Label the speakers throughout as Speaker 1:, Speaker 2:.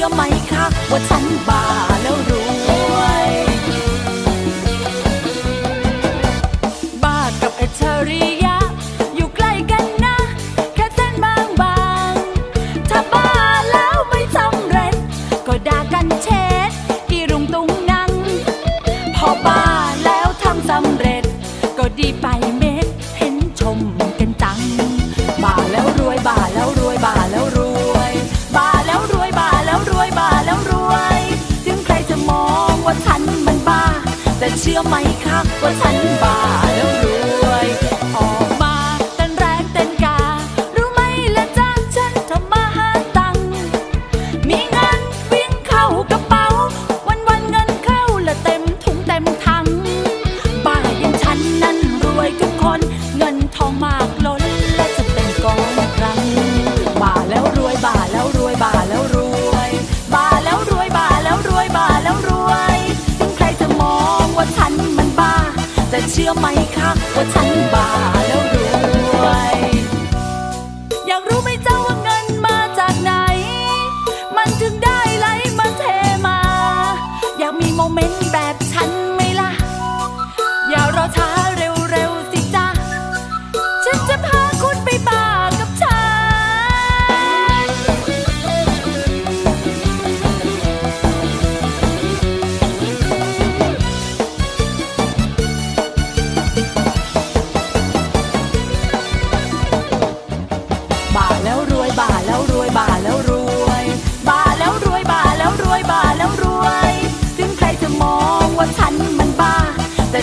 Speaker 1: ชื่อไหมคะ ว่าฉันบ้าแล้วรวย บ้ากับอัจฉริยะ อยู่ใกล้กันนะ แค่เส้นบางบางถ้าบาแล้วไม่สำเร็จ ก็ด่ากันเช็ดกี่รุงตุงนัง พอบาแล้วทำสำเร็จ ก็ดีไป แต่เชื่อไหมคะว่าฉันบ้า เชื่อไหมคะว่าฉันบ้าแล้วรู้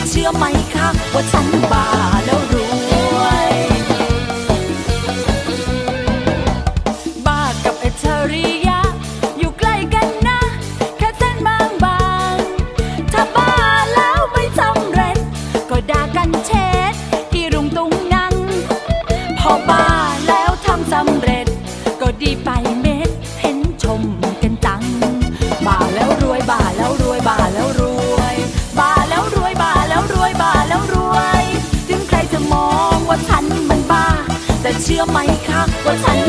Speaker 1: เชื่อไหมคะว่าฉันบ้าแล้วรวย บ้ากับอัจฉริยะ อยู่ใกล้กันนะ แค่เส้นบางบางถ้าบาแล้วไม่สำเร็จ ก็ด่ากันเช็ดกี่รุงตุงนัง พอบาแล้วทำสำเร็จ ก็ดีไป เชื่อไหมคะว่าฉัน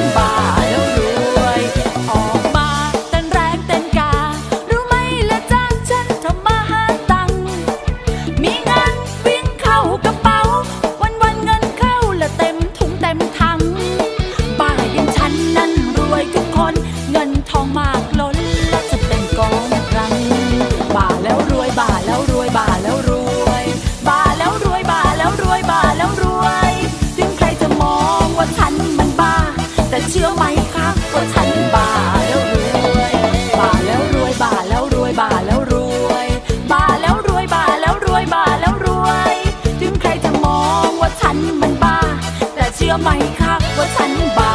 Speaker 1: เชื่อไหมคะว่าฉันบ้าแล้วรวยบ้าแล้วรวยบ้าแล้วรวยบ้าแล้วรวยบ้าแล้วรวยบ้าแล้วรวยบ้าแล้วรวย ถึงใครจะมองว่าฉันมันบ้า แต่เชื่อไหมคะว่าฉันบ้า